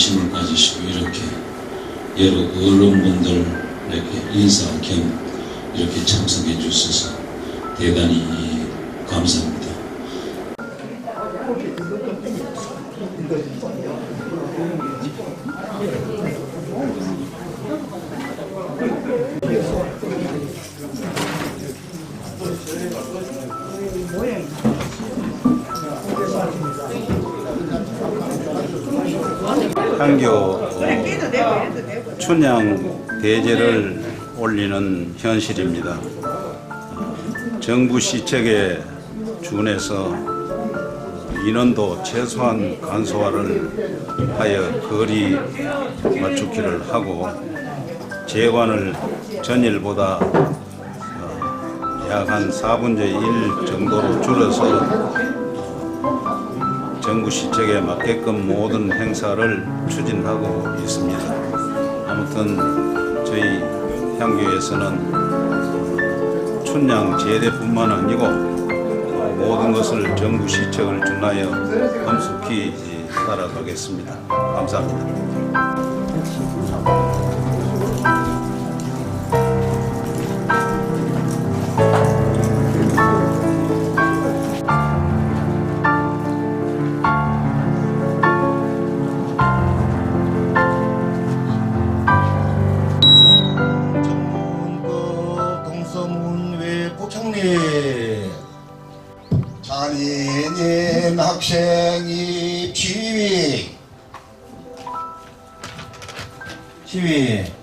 관심을 가지시고 이렇게 여러 언론분들에게 인사 겸 이렇게 참석해 주셔서 대단히 감사합니다. 한교 춘향 대제를 올리는 현실입니다. 정부 시책에 준해서 인원도 최소한 간소화를 하여 거리 맞추기를 하고 재관을 전일보다 어, 약한 4분의 1 정도로 줄여서 정부 시책에 맞게끔 모든 행사를 추진하고 있습니다. 아무튼 저희 향교에서는 춘향 제대뿐만 아니고 모든 것을 정부 시책을 준하여 엄숙히 따라가겠습니다. 감사합니다. 동서문외 부총리. 잔인인 학생이 시위. 시위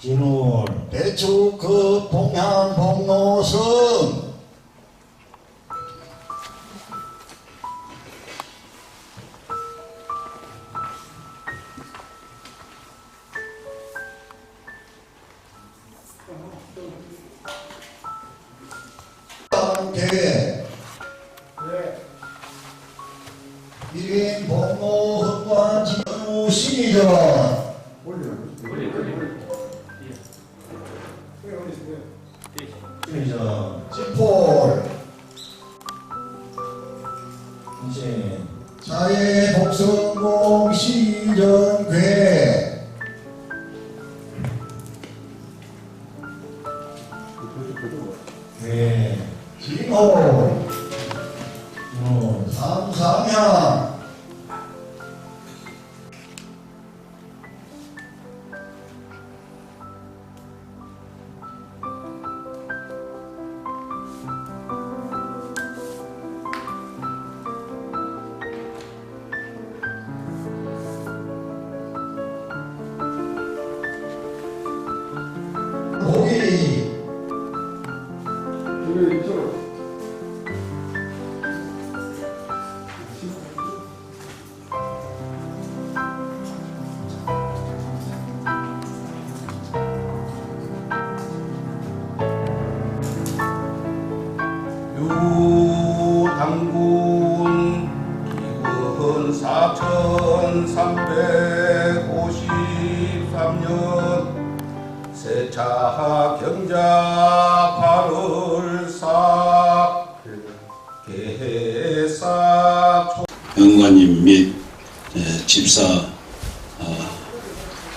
진울 배추 그 봉양 봉로선. 대회 일인 봉로 흑관 진우 신이전 그죠. 찌폴. 이제 사회 복성공 시전괴. 네. 진호. 어, 삼삼양. 유당군 이건 4353년 세차 8월사 영관님 및 에, 집사 어,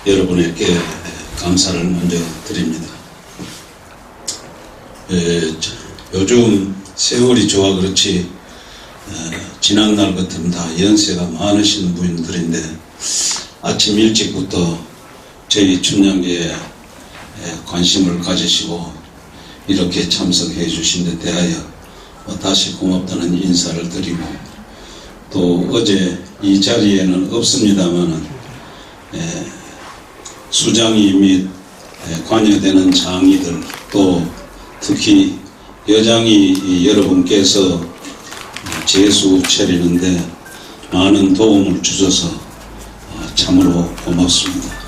여러분에게 감사를 먼저 드립니다. 에, 저, 요즘 세월이 좋아 그렇지 어, 지난날 같으면 다 연세가 많으신 분들인데 아침 일찍부터 저희 춘향계에 에, 관심을 가지시고 이렇게 참석해 주신 데 대하여 어, 다시 고맙다는 인사를 드리고 또 어제 이 자리에는 없습니다만은 에, 수장이 및 에, 관여되는 장이들 또 특히 여장이 여러분께서 제수 차리는데 많은 도움을 주셔서 어, 참으로 고맙습니다.